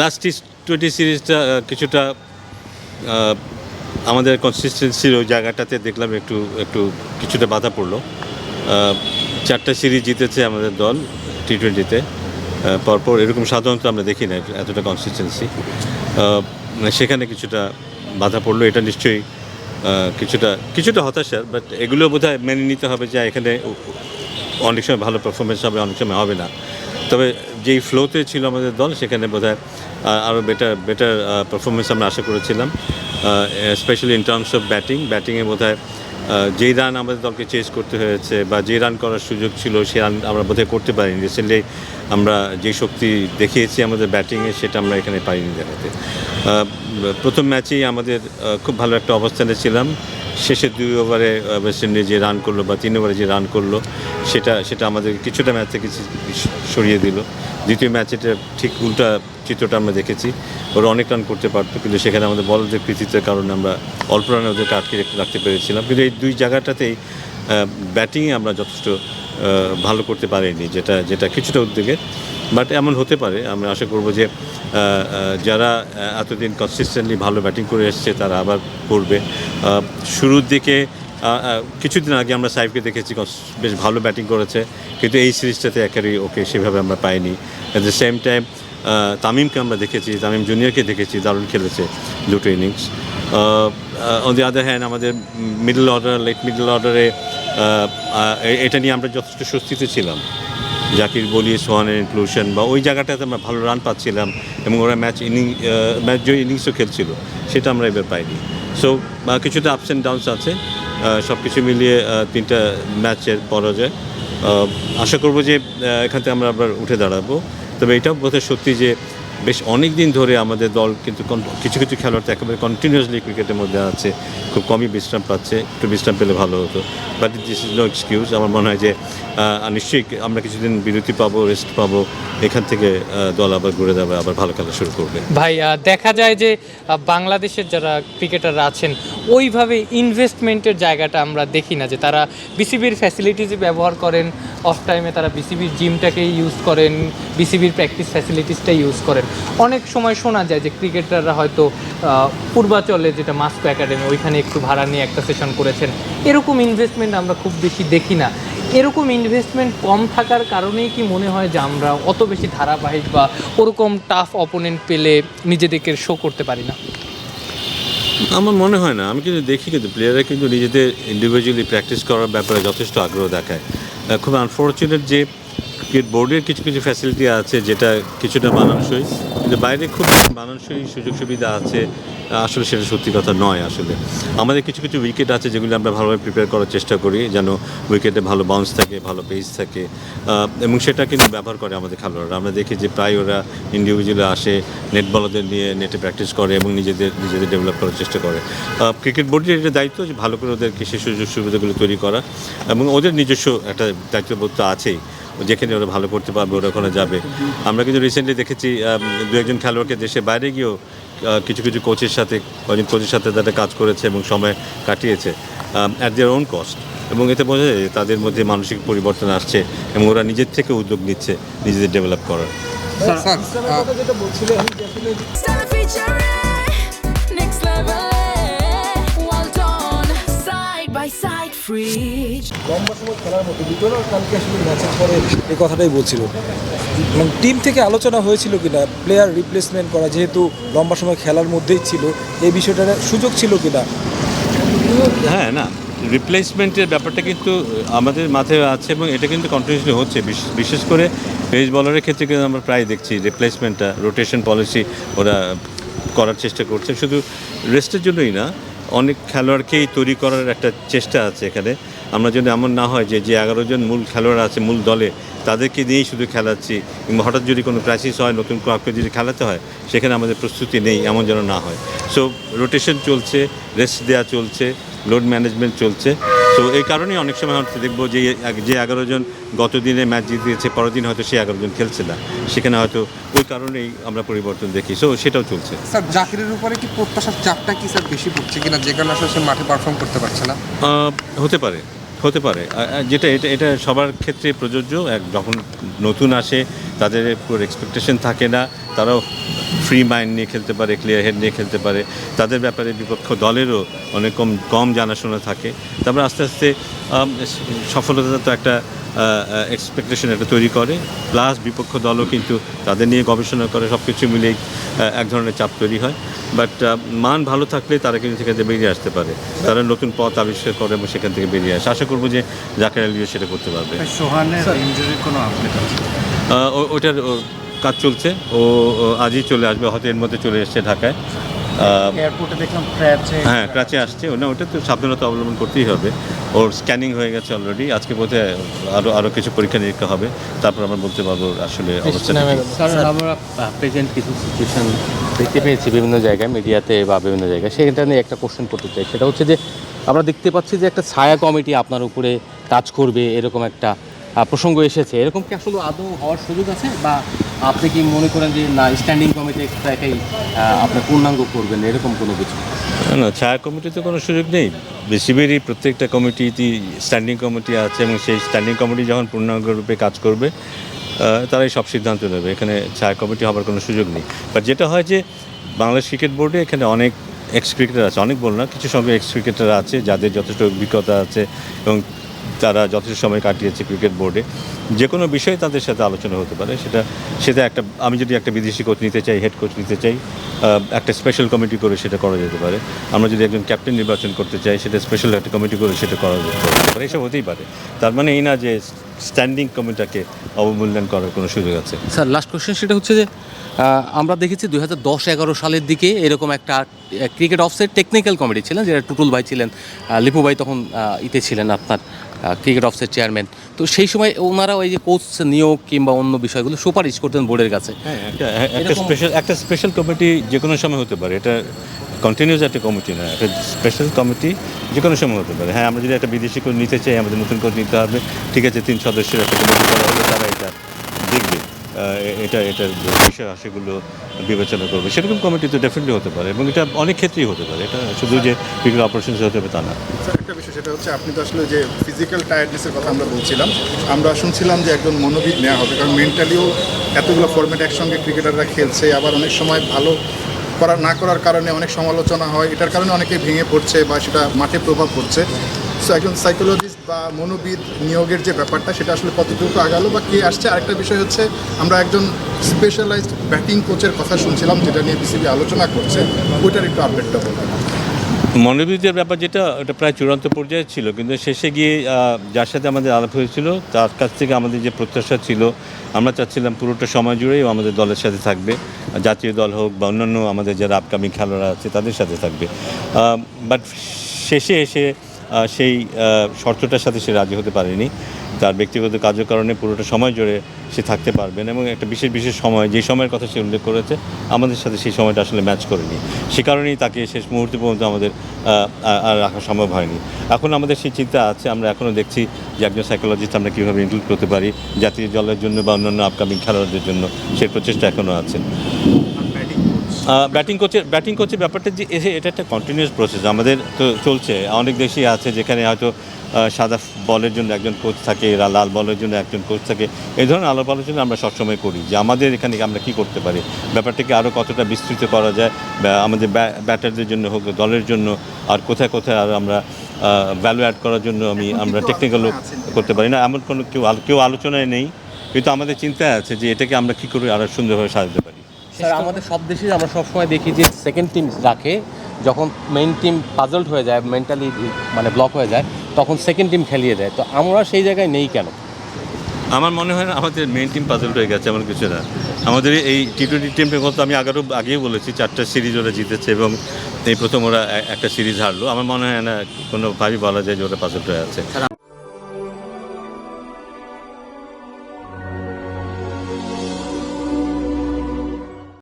Last twenty সিরিজটা কিছুটা আমাদের কনসিস্টেন্সির ওই জায়গাটাতে দেখলাম একটু একটু কিছুটা বাধা পড়ল। চারটা সিরিজ জিতেছে আমাদের দল টি টোয়েন্টিতে পরপর এরকম সাধারণত আমরা দেখি না এতটা কনসিস্টেন্সি সেখানে কিছুটা বাধা পড়ল, এটা নিশ্চয়ই কিছুটা কিছুটা হতাশার বাট এগুলো বোধহয় মেনে নিতে হবে যে এখানে অনেক সময় ভালো পারফরমেন্স হবে, অনেক সময় হবে না। তবে যেই ফ্লোতে ছিল আমাদের দল, সেখানে বোধহয় আরও বেটার বেটার পারফরমেন্স আমরা আশা করেছিলাম। Specially in terms of batting ব্যাটিংয়ে বোধ হয় যেই রান আমাদের দলকে চেস করতে হয়েছে বা যে রান করার সুযোগ ছিল, সে রান আমরা বোধহয় করতে পারিনি। রিসেন্টলি আমরা যে শক্তি দেখিয়েছি আমাদের ব্যাটিংয়ে সেটা আমরা এখানে পারিনি দেখাতে। প্রথম ম্যাচেই আমাদের খুব ভালো একটা অবস্থানে ছিলাম। শেষের দুই ওভারে ওয়েস্ট ইন্ডিজ যে রান করল বা তিন ওভারে যে রান করল, সেটা সেটা আমাদের কিছুটা ম্যাচ থেকে সরিয়ে দিল। দ্বিতীয় ম্যাচেটা ঠিক উল্টা চিত্রটা আমরা দেখেছি। ওরা অনেক রান করতে পারতো, কিন্তু সেখানে আমাদের বলদের কৃতিত্বের কারণে আমরা অল্প রানে ওদেরকে আটকে রেখে- রাখতে পেরেছিলাম। কিন্তু এই দুই জায়গাটাতেই ব্যাটিংয়ে আমরা যথেষ্ট ভালো করতে পারেনি, যেটা যেটা কিছুটা উদ্যোগে। বাট এমন হতে পারে আমরা আশা করব যে যারা এতদিন কনসিস্টেন্টলি ভালো ব্যাটিং করে এসছে, তারা আবার করবে। শুরুর দিকে কিছুদিন আগে আমরা সাহেবকে দেখেছি বেশ ভালো ব্যাটিং করেছে, কিন্তু এই সিরিজটাতে একেবারেই ওকে সেভাবে আমরা পাইনি। অ্যাট দ্য সেম টাইম তামিমকে আমরা দেখেছি, তামিম জুনিয়রকে দেখেছি, দারুণ খেলেছে দুটো innings on the other hand আমাদের মিডল অর্ডার লেট মিডল অর্ডারে এটা নিয়ে আমরা যথেষ্ট স্বস্তিতে ছিলাম। জাকির বলি, সোহানের ইনক্লুশন বা ওই জায়গাটাতে আমরা ভালো রান পাচ্ছিলাম এবং ওরা ম্যাচ ইনিং ম্যাচ জয় ইনিংসও খেলছিল। সেটা আমরা এবার পাইনি। সো কিছুটা আপস অ্যান্ড ডাউনস আছে। সব কিছু মিলিয়ে তিনটা ম্যাচের পরাজয়। আশা করব যে এখান থেকে আমরা আবার উঠে দাঁড়াবো। তবে এটাও বোধহয় সত্যি যে বেশ অনেক দিন ধরে আমাদের দল কিন্তু কিছু কিছু খেলোয়াড় তো একেবারে কন্টিনিউয়াসলি ক্রিকেটের মধ্যে আছে, খুব কমই বিশ্রাম পাচ্ছে, একটু বিশ্রাম পেলে ভালো হতো। But this is no excuse আমার মনে হয় যে নিশ্চয়ই আমরা কিছুদিন বিরতি পাবো রেস্ট পাবো, এখান থেকে দল আবার ঘুরে যাবে, আবার ভালো খেলা শুরু করবে। ভাই দেখা যায় যে বাংলাদেশের যারা ক্রিকেটাররা আছেন, ওইভাবে ইনভেস্টমেন্টের জায়গাটা আমরা দেখি না যে, তারা বিসিবির ফ্যাসিলিটিস ব্যবহার করেন অফ টাইমে তারা বিসিবির জিমটাকে ইউজ করেন বিসিবির প্র্যাকটিস ফ্যাসিলিটিসটা ইউজ করেন। অনেক সময় শোনা যায় যে ক্রিকেটাররা হয়তো পূর্বাচলে যেটা মাস্কো একাডেমি, ওইখানে একটু ভাড়া নিয়ে একটা সেশন করেছেন। এরকম ইনভেস্টমেন্ট আমরা খুব বেশি দেখি না। এরকম ইনভেস্টমেন্ট কম থাকার কারণেই কি মনে হয় যে আমরা অত বেশি ধারাবাহিক বা ওরকম টাফ অপোনেন্ট পেলে নিজেদেরকে শো করতে পারি না? আমার মনে হয় না। আমি কিন্তু দেখি কিন্তু প্লেয়াররা কিন্তু নিজেদের ইন্ডিভিজুয়ালি প্র্যাকটিস করার ব্যাপারে যথেষ্ট আগ্রহ দেখায়। খুব আনফর্চুনেট যে ক্রিকেট বোর্ডের কিছু কিছু ফ্যাসিলিটি আছে যেটা কিছুটা মানানসই। কিন্তু বাইরে খুব মানানসই সুযোগ সুবিধা আছে। আসলে সেটা সত্যি কথা নয় আসলে। আমাদের কিছু কিছু উইকেট আছে যেগুলো আমরা ভালোভাবে প্রিপেয়ার করার চেষ্টা করি, যেন উইকেটে ভালো বাউন্স থাকে, ভালো পেস থাকে। এবং সেটা কিন্তু ব্যবহার করে আমাদের খেলোয়াড়রা। আমরা দেখি যে প্রায় ওরা ইন্ডিভিজুয়ালি আসে নেট বলারদের নিয়ে নেটে প্র্যাকটিস করে এবং নিজেদের নিজেদের ডেভেলপ করার চেষ্টা করে। ক্রিকেট বোর্ডের এটা দায়িত্ব যে ভালো করে ওদেরকে সেই সুযোগ সুবিধাগুলো তৈরি করা এবং ওদের নিজস্ব একটা দায়িত্ববোধ আছেই। যেখানে ওরা ভালো করতে পারবে ওরা ওখানে যাবে। আমরা কিন্তু রিসেন্টলি দেখেছি দু একজন খেলোয়াড়কে দেশে বাইরে গিয়েও কিছু কিছু কোচের সাথে কয়েকজন কোচের সাথে তারা কাজ করেছে এবং সময় কাটিয়েছে অ্যাট দেয়ার ওন কস্ট এবং এতে বোঝা যায় তাদের মধ্যে মানসিক পরিবর্তন আসছে এবং ওরা নিজের থেকে উদ্যোগ নিচ্ছে নিজেদের ডেভেলপ করার। Side by side, fridge. লম্বা সময় খেলার মতো দুটোর কালকে আসলে ম্যাচের পরে এই কথাটাই বলছিল। মানে টিম থেকে আলোচনা হয়েছিল কিনা প্লেয়ার রিপ্লেসমেন্ট করা যেহেতু লম্বা সময় খেলার মধ্যেই ছিল এই বিষয়টার সুযোগ ছিল কিনা? হ্যাঁ না রিপ্লেসমেন্টের ব্যাপারটা কিন্তু আমাদের মাথায় আছে এবং এটা কিন্তু কন্টিনিউসলি হচ্ছে। বিশেষ- বিশেষ করে পেস বলারের ক্ষেত্রে কিন্তু আমরা প্রায় দেখছি রিপ্লেসমেন্টটা রোটেশন পলিসি ওরা করার চেষ্টা করছে। শুধু রেস্টের জন্যই না অনেক খেলোয়াড়কেই তৈরি করার একটা চেষ্টা আছে এখানে। আমরা যদি এমন না হয় যে যে এগারো জন মূল খেলোয়াড় আছে, মূল দলে, তাদেরকে নিয়েই শুধু খেলাচ্ছি, কিংবা হঠাৎ যদি কোনো ক্রাইসিস হয়, নতুন ক্লাবকে যদি খেলাতে হয়, সেখানে আমাদের প্রস্তুতি নেই, এমন যেন না হয়। সো রোটেশন চলছে রেস্ট দেওয়া চলছে লোড ম্যানেজমেন্ট চলছে। তো এই কারণেই অনেক সময় হয়তো দেখব যে যে এগারো জন গত দিনে ম্যাচ জিতিয়েছে পরের দিন হয়তো সে এগারো জন খেলছে না। সেখানে হয়তো ওই কারণেই আমরা পরিবর্তন দেখি। সো সেটাও চলছে। স্যার জাকিরের উপরে কি প্রত্যাশার চাপটা কি স্যার বেশি পড়ছে কিনা? যে কারণে আসলে সে মাঠে পারফর্ম করতে পারছে না। হতে পারে হতে পারে। যেটা এটা এটা সবার ক্ষেত্রে প্রযোজ্য। এক যখন নতুন আসে তাদের পুরো এক্সপেকটেশন থাকে না। তারাও ফ্রি মাইন্ড নিয়ে খেলতে পারে ক্লিয়ার হেড নিয়ে খেলতে পারে। তাদের ব্যাপারে বিপক্ষ দলেরও অনেক কম কম জানাশোনা থাকে। তারপরে আস্তে আস্তে সফলতা তো একটা এক্সপেকটেশন একটা তৈরি করে। প্লাস বিপক্ষ দলও কিন্তু তাদের নিয়ে গবেষণা করে সব কিছু মিলিয়ে আহ, এক ধরনের চাপ তৈরি হয়। বাট মান ভালো থাকলে তারা কিন্তু সেখান থেকে বেরিয়ে আসতে পারে। তারা নতুন পথ আবিষ্কার করে এবং সেখান থেকে বেরিয়ে আসে। আশা করব যে জাকের আলিও সেটা করতে পারবে। সোহানের ইনজুরির কোনো আপডেট আছে? আহ, ও- ওটার কাজ চলছে। ও আজই চলে আসবে হয়তো এর মধ্যে চলে এসছে ঢাকায়। এয়ারপোর্টে দেখলাম ক্র্যাচে হ্যাঁ ক্রাচে আসছে। ও না ওটা তো সাবধানতা অবলম্বন করতেই হবে। ওর স্ক্যানিং হয়ে গেছে অলরেডি আজকে বোধহয় আরও আরও কিছু পরীক্ষা নিরীক্ষা হবে। তারপর আমরা বলতে পারব আসলে অবস্থা আমরা প্রেজেন্ট কিছু সিচুয়েশন দেখতে পেয়েছি বিভিন্ন জায়গায় মিডিয়াতে বা বিভিন্ন জায়গায়। সেটা নিয়ে একটা কোশ্চেন করতে চাই। সেটা হচ্ছে যে আমরা দেখতে পাচ্ছি যে একটা ছায়া কমিটি আপনার উপরে কাজ করবে এরকম একটা প্রসঙ্গ এসেছে। এরকম কি আসলে আদৌ হওয়ার সুযোগ আছে? বা আপনি কি মনে করেন যে না স্ট্যান্ডিং কমিটি একটাকেই আপনি পূর্ণাঙ্গ করবেন, এরকম কোনো কিছু? না ছায়া কমিটিতে কোনো সুযোগ নেই। বিসিবিরই প্রত্যেকটা কমিটিতেই স্ট্যান্ডিং কমিটি আছে এবং সেই স্ট্যান্ডিং কমিটি যখন পূর্ণাঙ্গ রূপে কাজ করবে তারাই সব সিদ্ধান্ত নেবে। এখানে ছায়া কমিটি হবার কোনো সুযোগ নেই। বাট যেটা হয় যে, বাংলাদেশ ক্রিকেট বোর্ডে এখানে অনেক এক্স ক্রিকেটার আছে। অনেক বল না, কিছু সংখ্যক এক্স ক্রিকেটার আছে যাদের যথেষ্ট অভিজ্ঞতা আছে এবং তারা যথেষ্ট সময় কাটিয়েছে ক্রিকেট বোর্ডে। যে কোনো বিষয়ে তাদের সাথে আলোচনা হতে পারে। সেটা সেটা একটা, আমি যদি একটা বিদেশি কোচ নিতে চাই হেড কোচ নিতে চাই একটা স্পেশাল কমিটি করে সেটা করা যেতে পারে। আমরা যদি একজন ক্যাপ্টেন নির্বাচন করতে চাই, সেটা স্পেশাল একটা কমিটি করে সেটা করা যেতে পারে। এসব হতেই পারে। তার মানে এই না যে স্ট্যান্ডিং কমিটিটাকে অবমূল্যায়ন করার কোনো সুযোগ আছে। স্যার লাস্ট কোশ্চেন সেটা হচ্ছে যে আমরা দেখেছি দুই হাজার দশ এগারো সালের দিকে এরকম একটা ক্রিকেট অফসের টেকনিক্যাল কমিটি ছিলেন যেটা টুটুল ভাই ছিলেন লিপু ভাই তখন ইতে ছিলেন আপনার ক্রিকেট অফসের চেয়ারম্যান তো সেই সময় ওনারা ওই যে কোচ নিয়োগ কিংবা অন্য বিষয়গুলো সুপারিশ করতেন বোর্ডের কাছে। হ্যাঁ একটা স্পেশাল একটা স্পেশাল কমিটি যে কোনো সময় হতে পারে। এটা কন্টিনিউস একটা কমিটি না একটা স্পেশাল কমিটি যে কোনো সময় হতে পারে। হ্যাঁ আমরা যদি একটা বিদেশি করে নিতে চাই আমাদের নতুন করে নিতে হবে। ঠিক আছে তিন সদস্যের একটা কমিটি করা হলে তারা এটা এটা এটার বিষয় সেগুলো বিবেচনা করবে। সেরকম কমিটি তো ডেফিনেটলি হতে পারে, এবং এটা অনেক ক্ষেত্রেই হতে পারে। এটা শুধু যে ক্রিকেট অপারেশন হতে হবে তা না। একটা বিষয়, সেটা হচ্ছে আপনি তো আসলে যে ফিজিক্যাল টায়ার্ডনেসের কথা আমরা বলছিলাম, আমরা শুনছিলাম যে একজন মনোবিদ নেওয়া হবে, কারণ মেন্টালিও এতগুলো ফরম্যাট একসঙ্গে ক্রিকেটাররা খেলছে, আবার অনেক সময় ভালো করা না করার কারণে অনেক সমালোচনা হয়, এটার কারণে অনেকে ভেঙে পড়ছে বা সেটা মাঠে প্রভাব পড়ছে। সো একজন সাইকোলজিস্ট বা মনোবিদ নিয়োগের যে ব্যাপারটা, সেটা আসলে কতটুকু আগালো বা কে আসছে? আরেকটা বিষয় হচ্ছে, আমরা একজন স্পেশালাইজড ব্যাটিং কোচের কথা শুনছিলাম, যেটা নিয়ে বিসিবি আলোচনা করছে। ওইটার একটু আপডেটটা বলবেন মনোবিদের ব্যাপার যেটা, ওটা প্রায় চূড়ান্ত পর্যায়ে ছিল, কিন্তু শেষে গিয়ে যার সাথে আমাদের আলাপ হয়েছিল, তার কাছ থেকে আমাদের যে প্রত্যাশা ছিল, আমরা চাচ্ছিলাম পুরোটা সময় জুড়েই আমাদের দলের সাথে থাকবে, জাতীয় দল হোক বা অন্যান্য আমাদের যারা আপকামিং খেলোয়াড় আছে, তাদের সাথে থাকবে। বাট শেষে এসে সেই শর্তটার সাথে সে রাজি হতে পারেনি। তার ব্যক্তিগত কাজের কারণে পুরোটা সময় জুড়ে সে থাকতে পারবেন এবং একটা বিশেষ বিশেষ সময়, যে সময়ের কথা সে উল্লেখ করেছে, আমাদের সাথে সেই সময়টা আসলে ম্যাচ করেনি। সে কারণেই তাকে শেষ মুহূর্তে পর্যন্ত আমাদের আর- রাখা সম্ভব হয়নি। এখন আমাদের সেই চিন্তা আছে, আমরা এখনও দেখছি যে একজন সাইকোলজিস্ট আমরা কীভাবে ইনক্লুড করতে পারি, জাতীয় দলের জন্য বা অন্যান্য আপকামিং খেলোয়াড়দের জন্য সেই প্রচেষ্টা এখনও আছে। ব্যাটিং কোচের ব্যাটিং কোচের ব্যাপারটা যে এটা একটা কন্টিনিউয়াস প্রসেস আমাদের তো চলছে। অনেক দেশই আছে যেখানে হয়তো সাদা বলের জন্য একজন কোচ থাকে লাল বলের জন্য একজন কোচ থাকে। এই ধরনের আলাপ আলোচনা আমরা সবসময় করি যে আমাদের এখানে আমরা কি করতে পারি? ব্যাপারটাকে আরও কতটা বিস্তৃত করা যায়? আমাদের ব্যাটারদের জন্য হোক দলের জন্য আর কোথায় কোথায় আর আমরা ভ্যালু অ্যাড করার জন্য আমি আমরা টেকনিক্যালও করতে পারি না। এমন কোনো কেউ আলো- কেউ আলোচনায় নেই। কিন্তু আমাদের চিন্তায় আছে যে এটাকে আমরা কী করে আরও সুন্দরভাবে সাজাতে পারি। স্যার আমাদের সব দেশে আমরা সবসময় দেখি যে সেকেন্ড টিম রাখে যখন মেইন টিম পাজলড হয়ে যায় মেন্টালি মানে ব্লক হয়ে যায় তখন সেকেন্ড টিম খেলিয়ে দেয়। তো আমরা সেই জায়গায় নেই কেন? আমার মনে হয় না আমাদের মেইন টিম পাজল হয়ে গেছে এমন কিছু না। আমাদের এই টি টোয়েন্টি টিমের কথা আমি আগেও আগেই বলেছি চারটা সিরিজ ওরা জিতেছে এবং এই প্রথম ওরা একটা সিরিজ হারলো। আমার মনে হয় না কোনোভাবেই বলা যায় যে ওরা পাজল হয়ে আছে।